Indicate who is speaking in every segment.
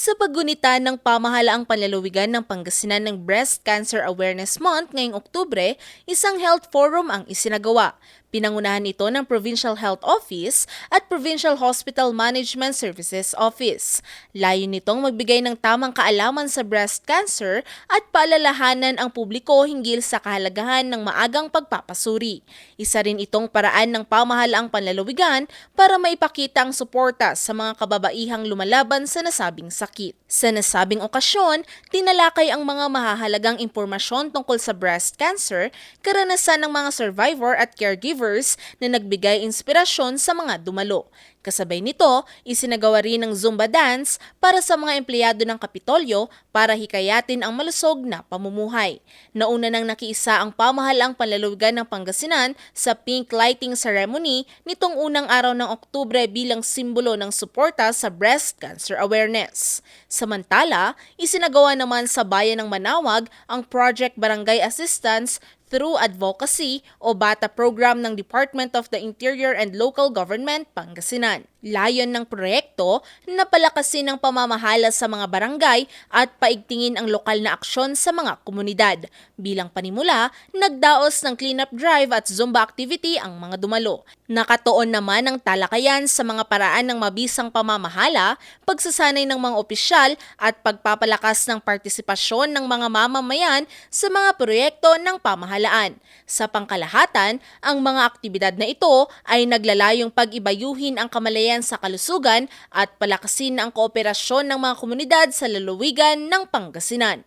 Speaker 1: Sa paggunita ng pamahalaang panlalawigan ng Pangasinan ng Breast Cancer Awareness Month ngayong Oktubre, isang health forum ang isinagawa. Pinangunahan ito ng Provincial Health Office at Provincial Hospital Management Services Office. Layo nitong magbigay ng tamang kaalaman sa breast cancer at paalalahanan ang publiko hinggil sa kahalagahan ng maagang pagpapasuri. Isa rin itong paraan ng pamahalaang panlalawigan para maipakita ang suporta sa mga kababaihang lumalaban sa nasabing sakit. Sa nasabing okasyon, tinalakay ang mga mahahalagang impormasyon tungkol sa breast cancer, karanasan ng mga survivor at caregivers na nagbigay inspirasyon sa mga dumalo. Kasabay nito, isinagawa rin ng Zumba dance para sa mga empleyado ng Kapitolyo para hikayatin ang malusog na pamumuhay. Nauna nang nakiisa ang pamahalaang panlalawigan ng Pangasinan sa pink lighting ceremony nitong unang araw ng Oktubre bilang simbolo ng suporta sa breast cancer awareness. Samantala, isinagawa naman sa bayan ng Manawag ang Project Barangay Assistance through advocacy o BATA program ng Department of the Interior and Local Government, Pangasinan. Layon ng proyekto na palakasin ang pamamahala sa mga barangay at paigtingin ang lokal na aksyon sa mga komunidad. Bilang panimula, nagdaos ng cleanup drive at Zumba activity ang mga dumalo. Nakatoon naman ang talakayan sa mga paraan ng mabisang pamamahala, pagsasanay ng mga opisyal at pagpapalakas ng partisipasyon ng mga mamamayan sa mga proyekto ng pamahalaan. Sa pangkalahatan, ang mga aktibidad na ito ay naglalayong pag-ibayuhin ang kamalayan sa kalusugan at palakasin ang kooperasyon ng mga komunidad sa lalawigan ng Pangasinan.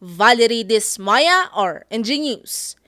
Speaker 1: Valerie Dismaya or NG News.